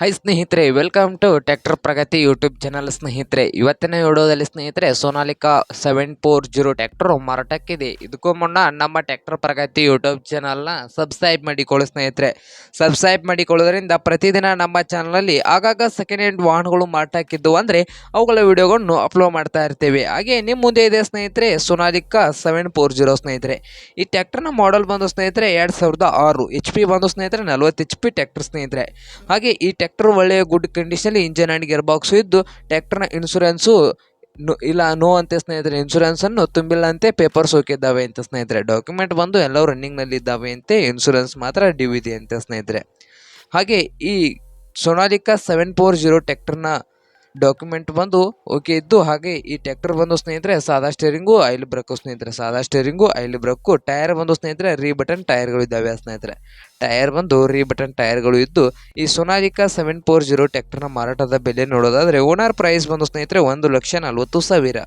High ಸ್ನೇಹಿತರೆ welcome to tractor Pragati YouTube channel ಸ್ನೇಹಿತರೆ. ಇವತ್ತಿನ ವಿಡಿಯೋದಲ್ಲಿ ಸ್ನೇಹಿತರೆ Sonalika seven four zero tractor ಮಾರಾಟಕ್ಕಿದೆ. ಇದಕ್ಕೂ ಮುನ್ನ ನಮ್ಮ ಟ್ಯಾಕ್ಟರ್ ಪ್ರಗತಿ ಯೂಟ್ಯೂಬ್ ಚಾನಲ್ನ ಸಬ್ಸ್ಕ್ರೈಬ್ ಮಾಡಿಕೊಳ್ಳಿ ಸ್ನೇಹಿತರೆ. ಸಬ್ಸ್ಕ್ರೈಬ್ ಮಾಡಿಕೊಳ್ಳೋದ್ರಿಂದ ಪ್ರತಿದಿನ ನಮ್ಮ ಚಾನಲಲ್ಲಿ ಆಗಾಗ ಸೆಕೆಂಡ್ ಹ್ಯಾಂಡ್ ವಾಹನಗಳು ಮಾರಾಟಕ್ಕಿದ್ದು ಅಂದರೆ ಅವುಗಳ ವಿಡಿಯೋಗಳನ್ನು ಅಪ್ಲೋಡ್ ಮಾಡ್ತಾ ಇರ್ತೇವೆ. ಹಾಗೆ ನಿಮ್ಮ ಮುಂದೆ ಇದೆ ಸ್ನೇಹಿತರೆ ಸೋನಾಲಿಕಾ ಸೆವೆನ್ ಫೋರ್ ಜೀರೋ ಸ್ನೇಹಿತರೆ. ಈ ಟ್ಯಾಕ್ಟರ್ನ ಮಾಡೆಲ್ ಬಂದು ಸ್ನೇಹಿತರೆ, ಎರಡು ಸಾವಿರದ ಆರು ಎಚ್ ಪಿ ಬಂದು ಸ್ನೇಹಿತರೆ, ನಲ್ವತ್ತು ಎಚ್ ಪಿ ಟ್ಯಾಕ್ಟರ್ ಸ್ನೇಹಿತರೆ. ಹಾಗೆ ಈ ಟ್ರ್ಯಾಕ್ಟರ್ ಒಳ್ಳೆಯ ಗುಡ್ ಕಂಡೀಷನಲ್ಲಿ ಇಂಜನ್ ಆ್ಯಂಡ್ ಗಿಯರ್ ಬಾಕ್ಸು ಇದ್ದು ಟ್ಯಾಕ್ಟರ್ನ ಇನ್ಶೂರೆನ್ಸು ಇಲ್ಲ ನೋ ಅಂತ ಸ್ನೇಹಿತರೆ ಇನ್ಶೂರೆನ್ಸನ್ನು ತುಂಬಿಲ್ಲ ಅಂತೆ ಪೇಪರ್ಸ್ ಹೋಗಿದ್ದಾವೆ ಅಂತ ಸ್ನೇಹಿತರೆ. ಡಾಕ್ಯುಮೆಂಟ್ ಬಂದು ಎಲ್ಲವೂ ರನ್ನಿಂಗ್ನಲ್ಲಿ ಇದ್ದಾವೆ ಅಂತೆ ಇನ್ಶೂರೆನ್ಸ್ ಮಾತ್ರ ಡ್ಯೂ ಅಂತ ಸ್ನೇಹಿತರೆ. ಹಾಗೆ ಈ ಸೊನಾಲಿಕಾ ಸೆವೆನ್ ಫೋರ್ ಜೀರೋ ಟ್ರ್ಯಾಕ್ಟರ್ನ ಡಾಕ್ಯುಮೆಂಟ್ ಬಂದು ಓಕೆ ಇದ್ದು ಹಾಗೆ ಈ ಟ್ರ್ಯಾಕ್ಟರ್ ಬಂದು ಸ್ನೇಹಿತರೆ ಸಾದಾ ಸ್ಟೇರಿಂಗು ಆಯಿಲ್ ಬ್ರೇಕು ಸ್ನೇಹಿತರೆ. ಸಾದಾ ಸ್ಟೇರಿಂಗು ಆಯಿಲ್ ಬ್ರೇಕು ಟೈರ್ ಬಂದು ಸ್ನೇಹಿತರೆ ರೀ ಬಟನ್ ಟೈರ್ಗಳು ಇದ್ದಾವೆ ಸ್ನೇಹಿತರೆ. ಟೈರ್ ಬಂದು ರೀ ಬಟನ್ ಟೈರ್ಗಳು ಇದ್ದು ಈ ಸೊನಾಲಿಕಾ ಸೆವೆನ್ ಫೋರ್ ಜೀರೋ ಟ್ರ್ಯಾಕ್ಟರ್ನ ಮಾರಾಟದ ಬೆಲೆ ನೋಡೋದಾದರೆ ಓನರ್ ಪ್ರೈಸ್ ಬಂದು ಸ್ನೇಹಿತರೆ ಒಂದು ಲಕ್ಷ ನಲ್ವತ್ತು ಸಾವಿರ.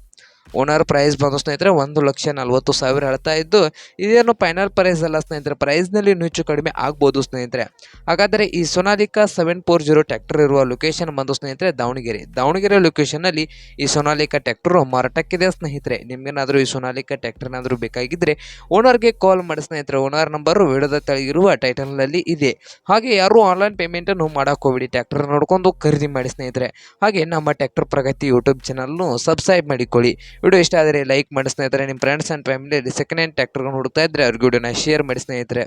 ಓನರ್ ಪ್ರೈಸ್ ಬಂದು ಸ್ನೇಹಿತರೆ ಒಂದು ಲಕ್ಷ ನಲ್ವತ್ತು ಸಾವಿರ ಹೇಳ್ತಾ ಇದ್ದು, ಇದೇನು ಫೈನಲ್ ಪ್ರೈಸ್ ಅಲ್ಲ ಸ್ನೇಹಿತರೆ. ಪ್ರೈಸ್ನಲ್ಲಿ ಇನ್ನೂ ಹೆಚ್ಚು ಕಡಿಮೆ ಆಗ್ಬೋದು ಸ್ನೇಹಿತರೆ. ಹಾಗಾದರೆ ಈ Sonalika seven four zero tractor ಇರುವ ಲೊಕೇಶನ್ ಬಂದು ಸ್ನೇಹಿತರೆ ದಾವಣಗೆರೆ. ದಾವಣಗೆರೆ ಲೊಕೇಶನ್ನಲ್ಲಿ ಈ ಸೊನಾಲಿಕಾ ಟ್ಯಾಕ್ಟರ್ ಮಾರಾಟಕ್ಕಿದೆ ಸ್ನೇಹಿತರೆ. ನಿಮ್ಗೇನಾದರೂ ಈ ಸೊನಾಲಿಕಾ ಟ್ಯಾಕ್ಟರ್ನಾದರೂ ಬೇಕಾಗಿದ್ದರೆ ಓನರ್ಗೆ ಕಾಲ್ ಮಾಡಿ ಸ್ನೇಹಿತರೆ. ಓನರ್ ನಂಬರು ವಿಡಿಯೋದ ತೆಳಗಿರುವ ಟೈಟಲ್ನಲ್ಲಿ ಇದೆ. ಹಾಗೆ ಯಾರು ಆನ್ಲೈನ್ ಪೇಮೆಂಟನ್ನು ಹೋಗ್ಬಿಡಿ. ಟ್ಯಾಕ್ಟರ್ ನೋಡ್ಕೊಂಡು ಖರೀದಿ ಮಾಡಿ ಸ್ನೇಹಿತರೆ. ಹಾಗೆ ನಮ್ಮ ಟ್ಯಾಕ್ಟರ್ ಪ್ರಗತಿ ಯೂಟ್ಯೂಬ್ ಚಾನಲ್ನು ಸಬ್ಸ್ಕ್ರೈಬ್ ಮಾಡಿಕೊಳ್ಳಿ. ವಿಡಿಯೋ ಇಷ್ಟ ಆದರೆ ಲೈಕ್ ಮಾಡಿ ಸ್ನೇಹಿತರೆ ನಿಮ್ಮ ಫ್ರೆಂಡ್ಸ್ ಆ್ಯಂಡ್ ಫ್ಯಾಮಿಲಿಯಲ್ಲಿ ಸೆಕೆಂಡ್ ಹ್ಯಾಂಡ್ ಟ್ಯಾಕ್ಟರ್ಗಳು ಹುಡುಕ್ತಾ ಇದ್ದರೆ ಅವ್ರಿಗೆ ವಿಡಿಯೋನ ಶೇರ್ ಮಾಡಿ ಸ್ನೇಹಿತರೆ.